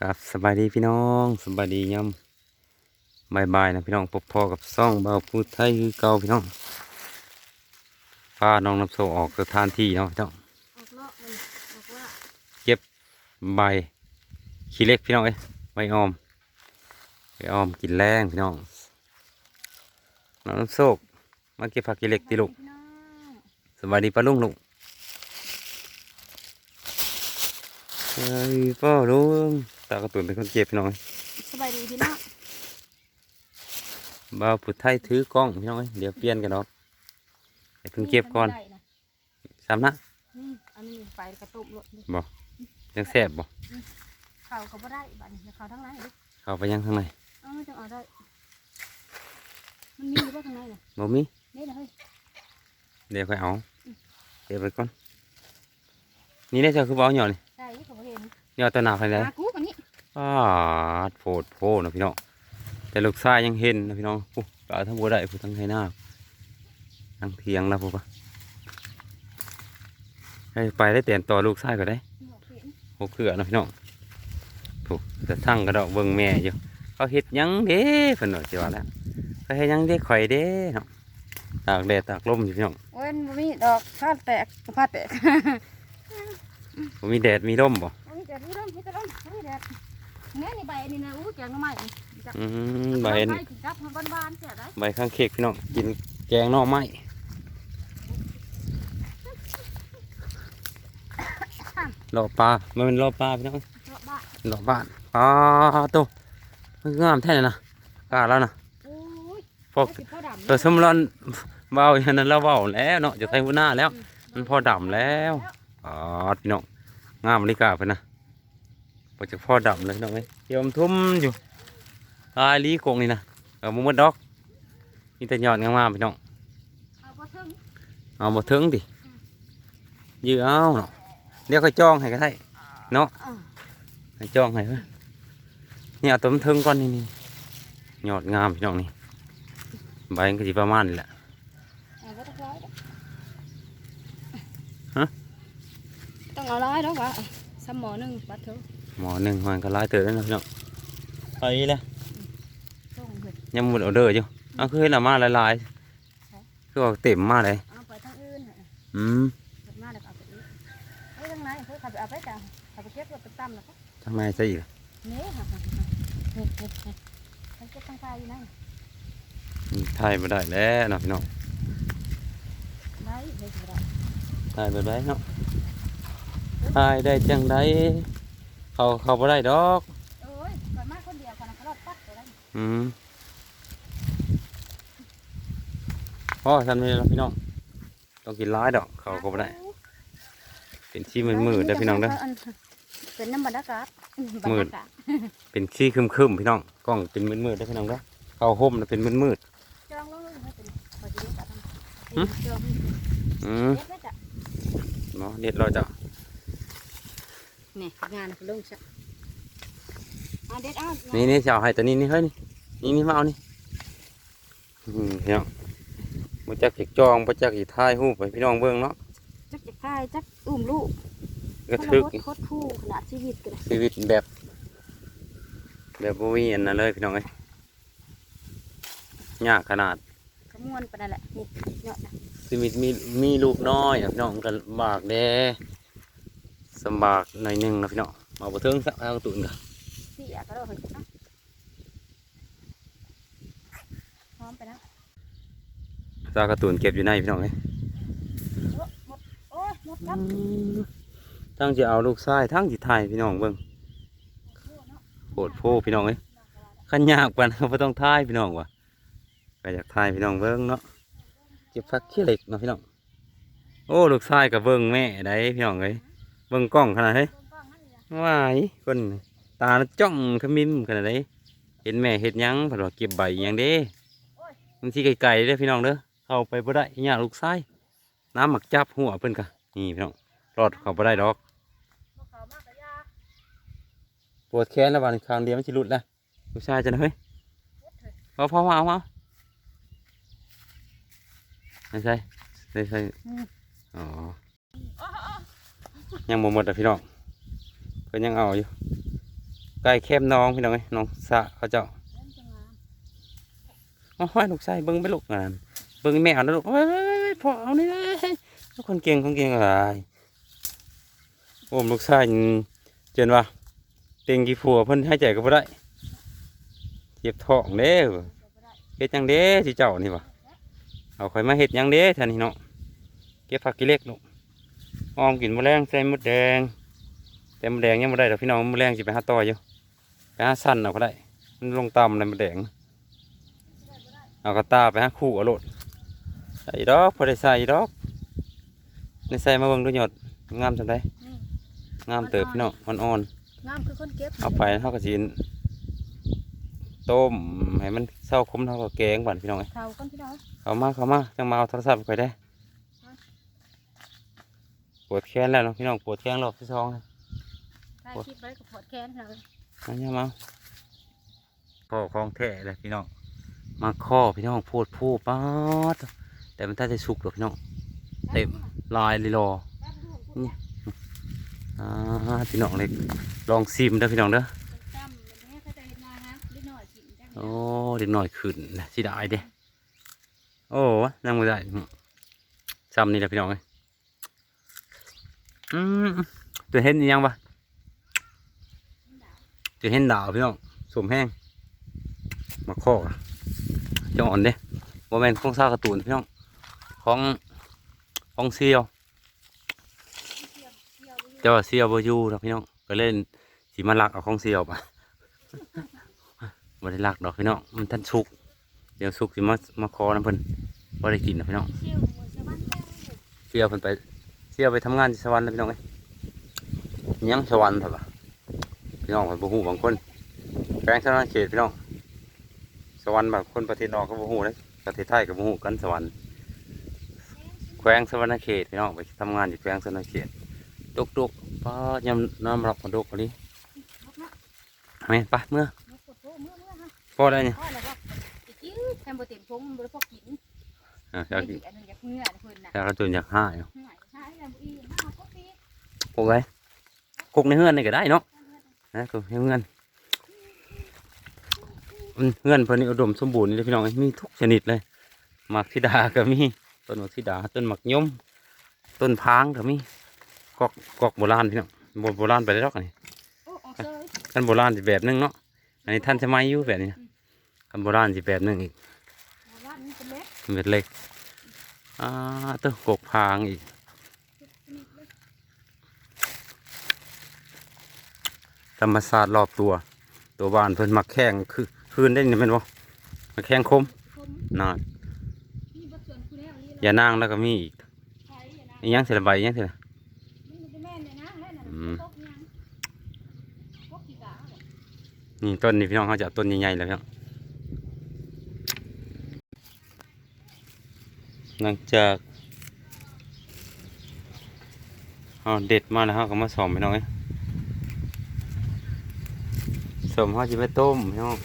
กับสบายดีพี่น้องสบายดียำบายบายนะพี่น้องพบพอกับซ่องเบาพูดไทยคือเก่าพี่น้องพาน้องน้ำโซออกสถานที่เนาะพี่น้องเก็บใบขี้เล็กพี่น้องเอ้ยใบออมใบออมกินแรงพี่น้องน้องน้ำโซกมาเก็บผักขี้เล็กติลูกสบายดีปะลุงลูก เฮ้ยป้าลุงตากระตุนเป็นคนเก็บพี่น้องเอ้ยสบายดีพี่น้องบ่าวผู้ไทยถือกล้องพี่น้องเอ้ยเดี๋ยวเปลี่ยนกันเนาะให้เพิ่งเก็บก่อนได้ะซ้ำนะนี่อันนี้ไปกระตุกรถนี่บ่ยังแสบบ่เข่าก็บ่ได้บัดนี้เข่าทั้งไหนดิเข้าไปยังข้างในเอ้าจังเอาได้มันมีอยู่บ่ข้างในน่ะบ่มีนี่นะเฮ้ยเดี๋ยวค่อยเอาเดี๋ยวไปก่อนนี่ได้เจ้าคือบ่เอาหย่อนี่ได้ เขาบ่เห็นหย่อตัวหนาไปเลย หากูกันนี้อ้าดโผดโพนะพี่น้องแต่ลูกชายยังเห็นนะพี่น้องผู้ก็เอาทั้งบัวได้ผู้ทั้งไห้หน้าทั้งเทียงนะผู้ปะให้ไปได้เตียนต่อลูกชายก็ได้บอกเห็นหกเขือนะพี่น้องถูกแต่ทั้งกระดอกเบิ่งแม่อยู่เขาเฮ็ดหยังเด้เพิ่นว่าสิว่าแล้วเขาเฮ็ดหยังเด้ข่อยเด้เนาะตากแดดตากลมอยู่พี่น้อง โอ้ยมันบ่มีดอกผ้าแตกผ้าแตกบ่ มีแดดมีลมบ่โอ้ยแดดนี่ร่มนี่ตะร่มโอ้ยแดดเนี่ยนี่ใบนี่นะอู้แกงหน่อไม้อืมใบใบกินกับมันบานๆเสียได้ใบข้างเค้กพี่น้องกินแกงหน่อไม้รอปลามันเป็นรอปลาพี่น้องราะบ้านอบ้านปลาตัวมันงามแท้เลยนะกล้าแล้วนะโอ้ยพวกสิพ่อตัวสมรอนเบาอย่างนั้นเราเบาแล้วเนาะจะไทยหัวหน้าแล้ว มันพอดำแล้ว อ๋อพี่น้องงามเลยกาเพิ่นนะพอจะพอดำเลยพี่น้องเอ้ยเดี๋ยวมันทุ่มอยู่ตายลีกงนี่นะเอามุมดดอกนี่แต่ยอดงามๆพี่น้องเอาบ่ถึงเอาบ่ถึงดิยื้อเอาเนาะเดี๋ยวค่อยจ้องให้ก็ได้เนาะอ่าให้จ้องให้เว้ยนี่เอาตัวมันถึงก่อนนี่นี่ยอดงามพี่น้องนี่ใบมันก็สิประมาณนี้แหละ เอาบ่ต้องร้อยดอก ฮะ ต้อง เอาร้อยดอกวะซ้ำหมอหนึงบัดเถอะหมอหนึ่งมันก็หลายเติบแล้วนะพี่น้องไปแล้วส่งเพิ่นยังหมดออเดอร์อยู่เอาคือเห็นเอามาหลายๆคือว่าเต็มมากเลยเอาไปทางอื่นน่ะอืมเพิ่นมาแล้วก็เอาไปอีกเฮ้ยทางไหนเพิ่นขับไปเอาไปจ้ะขับไปเก็บรถไปตั้มแล้วก็ทำไมซะอีกนี่ค่ะนี่นี่นี่ไปเก็บทางใต้อยู่นั่นอืมถ่ายมาได้แล้วเนาะพี่น้องได้เฮ้ยบ่ได้ถ่ายไปได้เนาะ ถ่ายได้จังไดเขาเขาบ่ได้ดอกโอ้ยก่อนมาคนเดียวคนนั้นเขารอดปัดไปได้อืมพ่อทันไหมล่ะพี่น้องต้องกินร้ายดอกเขาก็บ่ได้ เป็นขี้มืดมืดๆเด้พี่น้องเด้อเป็นน้ำบรรยากาศอืบมืดยากาศเป็นขี้ครึมพี่น้องกล้องเป็นมืดมืดๆเด้พี่น้องเด้อเขาห่มน่ะเป็นมืดมืดจองลงเลยให้เป็นพอจะรู้จักทำหึจองๆอืมเด็ดไว้จ้ะเนาะเด็ดเราจะ นี่งานลงซะเอาเด็ดเอานี่นี่จะเอาให้ตัวนี้นี่เฮ้ยนี่นี่นี่มาเอานี่อืมพี่น้องบ่จักจิกจองบ่จักสิถ่ายรูปให้พี่น้องเบิ่งเนาะจักจะคายจักอุ้มลูกก็ทึกโคตรผู้ขนาดชีวิตกันเลยชีวิตแบบ แบบบ่มีอันนั้นเลยพี่น้องเอ้ยยากขนาดขมวนไปนั่นแหละนี่เนาะนะชีวิตมีมีลูกน้อยอะพี่น้องมันก็ลำบากแด้ สำบากหน่อยหนึงนะพี่น้องมาบ่ถึงสักทางตุนก็เสียก็ได้เห็นนะพร้อมไปนะซากระตุนเก็บอยู่ในพี่น้องเอ้ยโอ้หมดโอ้ยหมดครับทั้งจะเอาลูกชายทั้งสิถ่ายพี่น้องเบิ่งโหดโพพี่น้องเอ้ยขันยากปานนั้นบ่ต้องถ่ายพี่น้องว่ะก็อยากถ่ายพี่น้องเบิ่งเนาะเก็บฟักขี้เหล็กเนาะพี่น้องโอ้ลูกชายก็เบิ่งแม่ได้พี่น้องเอ้ย เบิ่งกล้องขนาดเฮ้ยว้ายคนตาจ้องขมิ้มขนาดไหนเห็นแม่เห็ดหยังเผัดว่าเก็บใบหยังเด้บางทีไกลๆเด้อพี่น้องเด้อเข้าไปบ่ได้ยากลูกชายน้ำหมักจับหัวเพิ่นกะนี่พี่น้องรอดเข้าบ่ได้ดอกปวดแขนแล้วบาดนี้ข้างเดียวมันสิหลุดแล้วลูกชายจะนะเฮ้ยพอพอเอาเอาไม่ใช่ไม่ใช่อ๋อ ยังบ่หมดอะพี่น้องเพิ่นยังเอาอยู่ใก่แคบน้องพี่น้องเอ้น้องสะเขาเจ้าโอ้ยลูกชายเบิ้งไปลูกงานเบิ้งแม่เอานะลูกเฮ้ยพอเอานี่เลยคนเก่งคนเก่งอะไรโอ้มลูกชายเจนว่าเต็งกี่ผัวเพิ่นให้ใจก็บ่ได้เจ็บท้องเด้อเฮ็ดจังเด้สิเจ้านี่วะเอาข่อยมาเฮ็ดยังเด้ท่านนี่เนาะเก็บผักกิเล็กลูก อ้อมกินมะแรงใส่มดแดง แต่มดแดงยังบ่ได้ดอกพี่น้องมดแรงสิไปหาต่ออยู่ไปหาสั้นเอาก็ได้ มันลงต่ำเลยมดแดง เอากระตาไปฮะคู่เอาโลดใส่ดอกพอได้ใส่ดอกในใส่มาเบิ่งดูหยดงามจังไดนี่งามเติบพี่น้องอ่อนงามคือคนเก็บๆเอาไปเท่ากับสิต้มให้มันเศร้าคมเท่ากับแกงบ้านพี่น้องเอ้ยเท่ากันพี่น้องเอามาเข้ามาจังมาเอาโทรศัพท์ไปได้ ปวดแขนแล้วเนาะพี่น้องปวดแขนรอบที่สองแล้วถ่ายคลิปไว้กับพอดแคนเรามาเนี่ยมาข้อของแท้เลยพี่น้องมาข้อพี่น้องโพดผู้ป๊าดแต่มันถ้าจะสุกหรอกพี่น้องเต็มลายเลยรออ่าพี่น้องเล็กลองซิมเด้อพี่น้องเด้อจำมันให้เขาจะเห็นมาฮะนิดหน่อยกินจังโอ้เด็กหน่อยขึ้นนะสิได้เด้โอ้วะนั่งไม่ได้ซ้ำนี่แหละพี่น้องเอ้ย อืมตัวเห็นอีหยังปะตัวเห็นดาวพี่น้องสมแห้งมาคอกอะจะอ่อนเด้โมเมนของซากระตูนพี่น้องของของเซียวเจ้าว่าเซียวบ่อยู่ครับพี่น้องก็เล่นสีมาลักเอาของเซียวปะบ่ได้ลักดอกพี่น้องมันทันสุก เดี๋ยวสุกสิมามาคอน้ำเพิ่นบ่ได้กินนะพี่น้องเชี่ยวมือชาวบ้านแป้งอยู่เซียวเพิ่นไป เซียวไปทำงานที่สวรรค์แล้วพี่น้องเอ้ยยังสวรรค์เถอะปะพี่น้องเพิ่นบ่ฮู้บางคนแปลงสวรรค์เขตพี่น้องสวรรค์บางคนประเทศนอกก็บ่ฮู้เลยประเทศไทยก็บ่ฮู้กันสวรรค์แขวงสวรรณเขตพี่น้องไปทำงานอยู่แขวงสวรรณเขตดกดกๆป้ายำน้ำรับมาดกกว่านี้นกนะแม่นไปเมื่อนกกดโต้เมื่อเมื่อฮะพอได้เนี่ยพ่อแล้วก็จะกินแทมโบเต็มพงมันบ่ได้พอกินอะอไอ้ยากกินอีกอันหนึงอยากเมื่อเพิ่นน่ะอยากกระตุนอยากห้าอยู่ เหนื่อยใช่แล้วบ่อีมาเอาก็ปีกุกไว้กุกในเฮือนนี่ก็ได้เนาะนะกุกในเฮือนอืมเฮือนเพิ่นนี่อุดมสมบูรณ์นี่เลยพี่น้องเอ้ยมีทุกชนิดเลยหมักธิดาก็มีต้นหมักธิดาต้นหมักยมต้นพางก็มีกอกกอกโบราณพี่น้องโบโบราณไปได้หรอกอันนี้โอ้ออกเลยกันโบราณสิแบบหนึงเนาะอันนี้ท่านสมัยอยู่แบบนี้กันโบราณสิแบบหนึงอีกร้านนี้เป็นเล็กเม็ดเล็กอ่าตัวกกพางอีก ธรรมศาสตร์รอบตัว ตัวบ้านเพิ่นมักแข้งคือคืนได้นี่แม่นบ่มักแข้งคมคมนานมีบ่ส่วนคุณแล้วนี่อย่านางแล้วก็มีอีกใช้นะอีหยังสิละใบอีหยังสิละนี่มันจะแม่นเลยนะแล้วน่ะอืมตกยังตกกี่กะเหรอนี่ต้นนี่พี่น้องเขาจะเอาต้นใหญ่ๆแล้วพี่น้องหลังจากเอาเด็ดมาแล้วเขาก็มาสอมพี่น้องเอ้ย สมเขาจะไปต้มพี่น้อง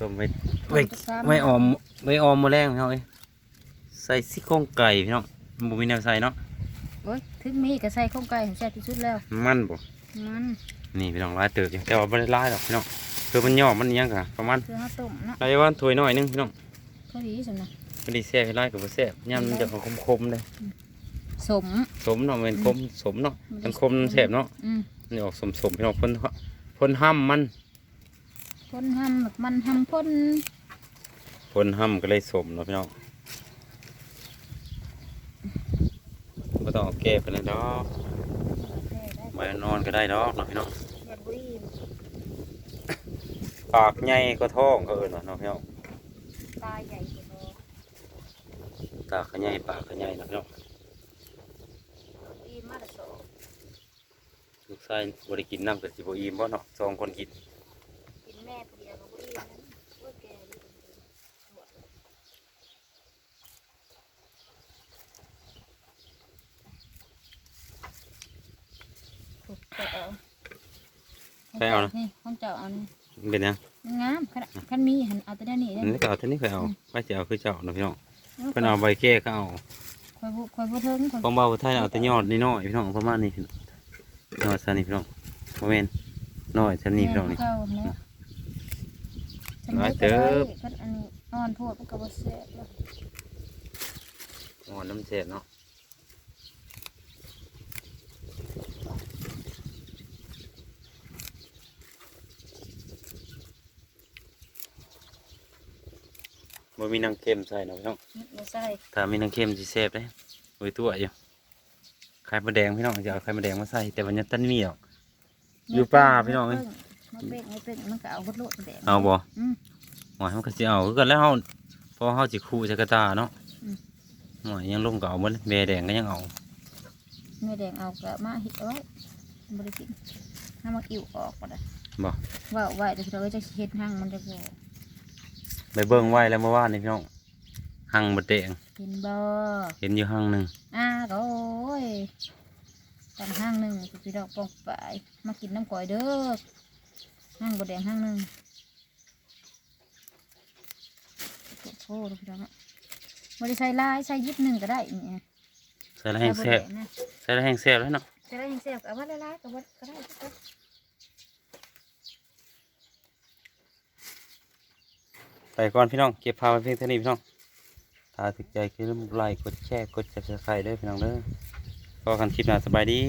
ต้มไว้ไว้ไว้ออมไว้ออมมาแรงพี่น้องเอ้ยใส่ซี่โครงไก่พี่น้องมันบ่มีแนวใส่เนาะโอ้ยถึงมีก็ใส่ข้าวไก่ของแซ่บที่สุดแล้วมันบ่มันนี่พี่น้องหลายเติบอยู่แต่ว่าบ่ได้หลายดอกพี่น้องคือมันย่อมันอิหยังกะประมาณคือข้าวต้มเนาะไรว่าถ้วยน้อยหนึงพี่น้องก็ดีสำนะบ่ได้แซ่บให้หลายก็บ่แซ่บย่ำมันจะคมๆเลยสมสมเนาะแม่นคมสมเนาะมันคมมันแซ่บเนาะอืมนี่ออกสมๆพี่น้องเพิ่นเพิ่นห้ำมันพ่นห้ำหมักมันห้ำพ่นเพิ่นห้ำก็เลยสมเนาะพี่น้องบ่ต้องเอาแก้ไปเลยดอกไว้นอนก็ได้ดอกเนาะพี่น้องแบบบุรีปากใหญ่ก็ท้องก็เอิ้นว่าเนาะพี่น้องตาใหญ่กว่าโตตาก็ใหญ่ปากก็ใหญ่เนาะพี่น้อง ดีมากเลยโส ลูกชายบ่ได้กินน้ำก็สิบ่อิ่มบ่เนาะสองคนกินกินแม่ผู้เดียวกับบุรีนั้นโอ้ยแกดีถูกไปเอาไปเอานะนี่ของเจ้าเอานี่มันเป็นหยังงามคันคันมีหันเอาแต่ด้านนี้อัเด้นนี้ก็เอาเท่านี้ค่อยเอาไปสิเอาคือเจ้าเนาะพี่น้องเพิ่นเอาใบแก้ก็เอาคอยบ่คอยบ่เทิงคอย ของเบาไทยเอาแต่ยอดนี่น้อยพี่น้องประมาณนี้พี่ น้องยอดซะนี่พี่น้องบ่แม่นน้อยเท่านี้พี่น้องนี่เข้าเนี่ยน้อยเติบ ก็อันนี้อ่อนโพดมันก็บ่แซ่บแล้วอ่อนน้ำเจ็ดเนาะบ่มีนางเค็มใส่เนาะพี่น้องบ่ใส่ถ้ามีนางเค็มสิแซ่บเด้โอ้ยตัวอยู่ ไข่มดแดงพี่น้องจะเอาไข่มดแดงมาใส่แต่วันนี้ตันมีหรอกอยู่ป่าพี่น้องเอ้ยมันเป้งมันเป้งมันก็เอาบดโลดแดงเอาบ่อืมหอยมันก็สิเอาคือกันแล้วเฮาพอเฮาสิคู่จักรตาเนาะอืมหอยยังลงก็เอาหมดแม่แดงก็ยังเอาแม่แดงเอากะมาเฮ็ดเอาไว้บ่ได้กินน้ำมันอิ่วออกก็ได้บ่ว่าเอาไว้เดี๋ยวเราก็จะเฮ็ดหั่งมันจะบ่ไปเบิ่งไว้แล้วเมื่อวานนี่พี่น้องหั่งมดแดง เห็นบ่เห็นอยู่หั่งหนึงอ่าก็โอ้ยตั้งห้างหนึ่งพี่ดอกปองปลายมากินน้ำก่อยเด้อห้างบดแดงห้างหนึ่งโอ้โหดูพี่ดอกอะบริใส่ลายใส่ยิบหนึ่งก็ได้เนี่ยใส่แล้วแห้งแซ่บนะใส่แล้วแห้งแซ่บแล้วเนาะใส่ลายยังแซ่บเอาไว้ลายๆก็ว่าก็ได้ก็ได้ไปก่อนพี่น้องเก็บภาพไว้เพียงเท่านี้พี่น้อง ถ้าถึกใจคือลืมไลค์กดแชร์กด Subscribe ด้วยพี่น้องเด้อก็กันคลิปหน้าสบายดี